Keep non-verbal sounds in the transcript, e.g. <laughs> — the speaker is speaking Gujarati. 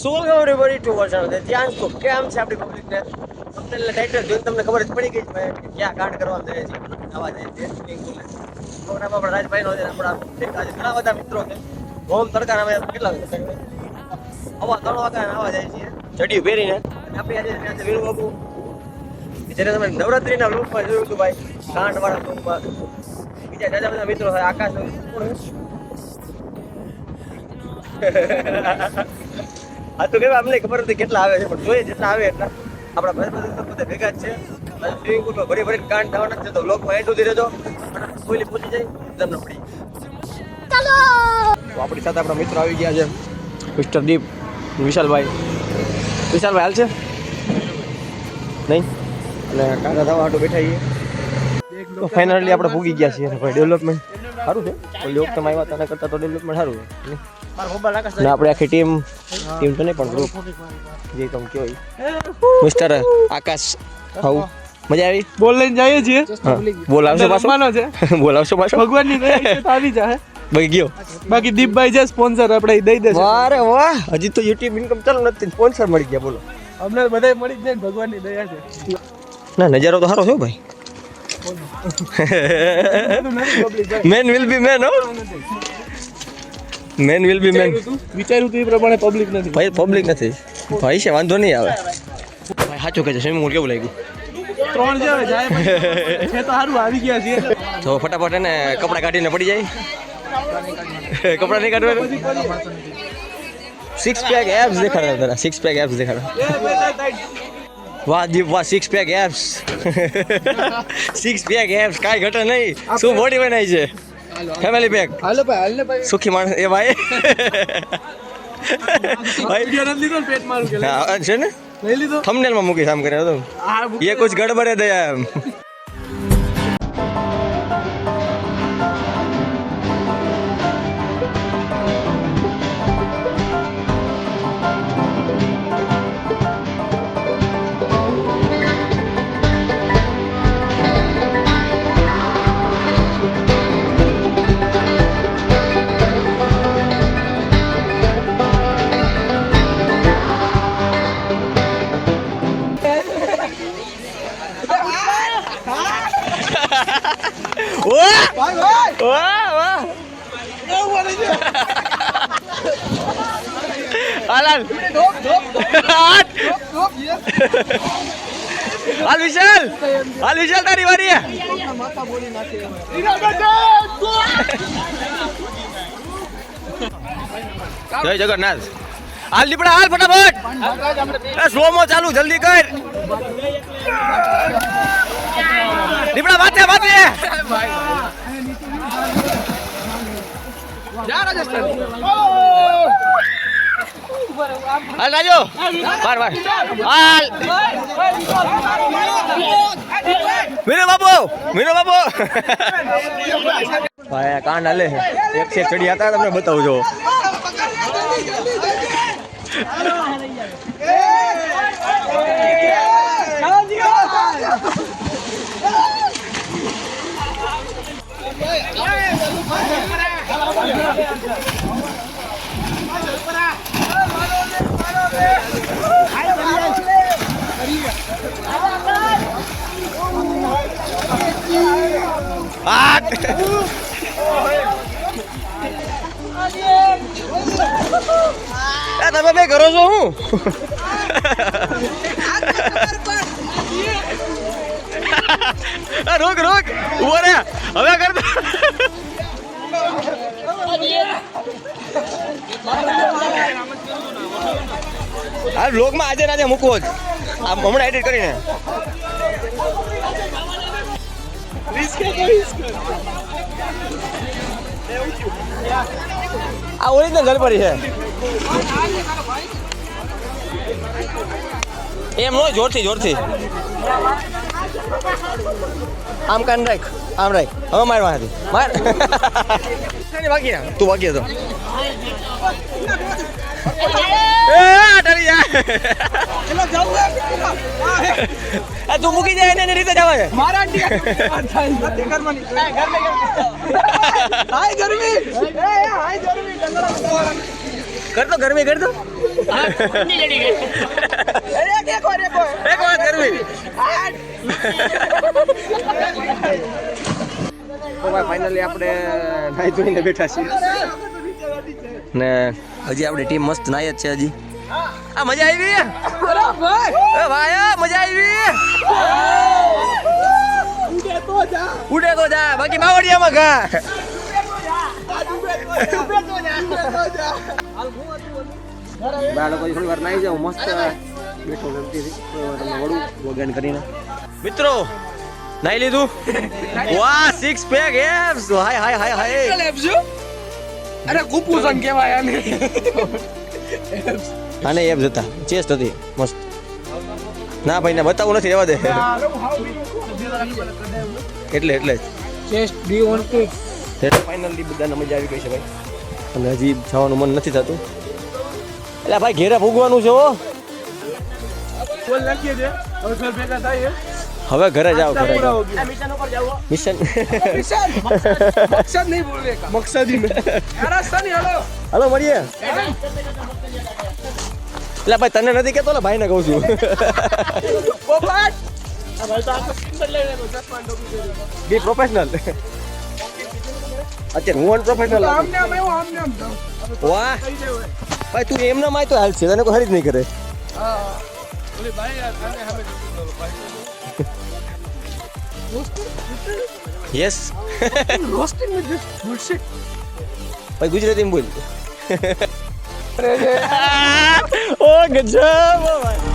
સોલ એવરીબડી ટુ છે ત્યાં તો કેમ છે આપણી પબ્લિકને તમને ટાઇટલ જોઈને તમને ખબર જ પડી ગઈ છે ભાઈ ક્યાં કાંડ કરવા જાય છે. આવા જાય છે આપણા રાજભાઈનો છે આપણા ઘણા બધા મિત્રો છે. હોમ તડકા અમે કેટલા? આવા ત્રણ વાગ્યા આવા જાય છે. ચડિયું પહેરીને? અને આપણે આજે ત્યાં વીરુ બાબુ જ્યારે તમે નવરાત્રીના રૂપમાં જોયું હતું ભાઈ કાંડ વાળા રૂપમાં. બીજા જાજા બધા મિત્રો આકાશ? આ તો કેવા અમને ખબર નથી કેટલા આવે છે પણ જોઈએ જેટલા આવે એટલા. આપણા ભાઈ બધા તો બધા ભેગા જ છે. સ્વિમિંગ પુલમાં ભરી ભરી કાંડ થવાના છે તો લોકમાં એન્ડ સુધી રહેજો. કોઈલી પહોંચી જાય તમને પડી. તો આપણી સાથે આપણા મિત્રો આવી ગયા છે મિસ્ટર દીપ વિશાલભાઈ. વિશાલભાઈ હાલ છે? નહીં? અને કાંડા થવા હાટું બેઠા છીએ. તો ફાઇનલી આપણે ભૂગી ગયા છીએ ભાઈ ડેવલપમેન્ટ સારું છે? ઓલી તમે આવ્યા હતા કરતાં તો ડેવલપમેન્ટ સારું છે ને આપણે આખી ટીમ ટીમ તો નહીં પણ ગ્રુપ જે કમ કયો ઈ. Mister Akash how. મજા આવી? બોલ લઈને જઈએ છીએ. બોલાવશો બોલ પાછો? છે. <laughs> બોલાવશો પાછો? ભગવાનની દયા આવી જાય. <laughs> બાકી ગયો? બાકી દીપભાઈ છે સ્પોન્સર આપણે દઈ દેશે. અરે વાહ! હજી તો યુટ્યુબ ઇન્કમ ચાલુ નથી. સ્પોન્સર મળી ગયા બોલો. અમને બધા મળી જાય ભગવાન ભગવાનની દયા છે. ના નજારો તો સારો છે ભાઈ. મેન વિલ બી મેન હો. મેન વિલ બી મેન વિચાર્યું તું? એ પ્રમાણે પબ્લિક નથી. ભાઈ પબ્લિક નથી. ભાઈ છે વાંધો નહીં આવે. ભાઈ સાચું કહે છે સ્વિમિંગ પુલ કેવું લાગ્યું? ત્રણ હવે જાય છે તો સારું આવી ગયા છે તો ફટાફટ એને કપડાં કાઢીને પડી જાય. કપડાં નહીં કાઢવા સિક્સ પેક એપ્સ દેખાડે તારા સિક્સ પેક એપ્સ દેખાડે. વાહ દીપ વાહ six pack abs six pack abs કાંઈ ઘટે નહીં. શું બોડી બનાવી છે? ફેમિલી પેક હાલો ભાઈ હાલ ને ભાઈ. સુખી માણસ. એ ભાઈ. ભાઈ છે ને? લઈ લીધો? થંબનેલમાં મૂકી સામ કર્યો તો. એ કુછ ગડબડે દયા એમ. હાલ હાલ વિશાલ હાલ વિશાલ તારી વારી જય જગન્નાથ. હાલ દીપડા હાલ ફટાફટ. સ્લોમો ચાલુ જલ્દી કર. દીપડા વાતે વાતે જા રાજસ્થાન હાલ રાજુ. વાર વાર હાલ. મીનુ બાબુ મીનુ બાબુ ભાઈ કાન હાલે એક છે ચડી હતા, તમને બતાવું જો. તમે બે કરો છો હું? રોક રોક, ઊભો રે હવે કરતા આ બ્લોગમાં આજે ને આજે મૂકવો જ. હમણાં એડિટ કરીને. આ ઓરિજિનલ ગણપતિ છે. એમ નો જોરથી જોરથી. આમ કાન રાખ આમ રાખ. હવે માર વાંથી માર. બાકી ના તું બાકી હતો. એ ડરી જા આ તું મૂકી જાય એને રીતે જવા છે મારા હાય ગરમી. એ હાય ગરમી. કર તો ગરમી કર દો એક વાત કરવી. તો ભાઈ ફાઇનલી આપણે નાઈ ધોઈને બેઠા છીએ. ને હજી આપણી ટીમ મસ્ત નાય જ છે હજી. આ મજા આવી? એ ભાઈ મજા આવી? ઉડે તો જા. બાકી બાવળિયામાં ઘા. બાળકો થોડી વાર નાઈ જાવ મસ્ત. બેઠો હતી વગાન કરીને. મિત્રો નાઈ લીધું? વાહ સિક્સ પેક એબ્સ હાય હાય હાય હાય. અરે કુપુસન કહેવાય આને. આને એબ્સ હતા. ચેસ્ટ હતી. મસ્ત. ના ભાઈ ને બતાવું નથી રહેવા દે. એટલે એટલે. ચેસ્ટ બી ઓન ટુ એટલે ફાઇનલી બધાને મજા આવી ગઈ છે ભાઈ. અને હજી જવાનું મન નથી થતું. એટલે ભાઈ ઘેરે ભૂગવાનું છે હો. બોલ નાખીએ છે હવે સર ભેગા થાય હવે ઘરે જાઓ ઘરે પૂરા જાઓ હો ગયા મિશન મકસદ મકસદ નહીં બોલને કા મકસદી में અરે સની હેલો હાલો મળીએ એટલે ભાઈ તને નથી કેતો ને ભાઈને કહું છું પોપટ આ ભાઈ તો આખો સિમ્બલ લઈ લેનો ચશ્મા ડોબી દે બી પ્રોફેશનલ અત્યારે હું પ્રોફેશનલ આમને આમ એવું આમને આમ જાઓ. વાહ કહી દેવું હે. ભાઈ તું એમના માં તો હાલ છે તને કોઈ હરી જ નહીં કરે હા હા. ઓલી ભાઈ આ આને સામે જોતું હતો, ભાઈ. Yes Roasting with this bullshit. ભાઈ ગુજરાતીમાં બોલ અરે રે. ઓ ગજબ ઓ ભાઈ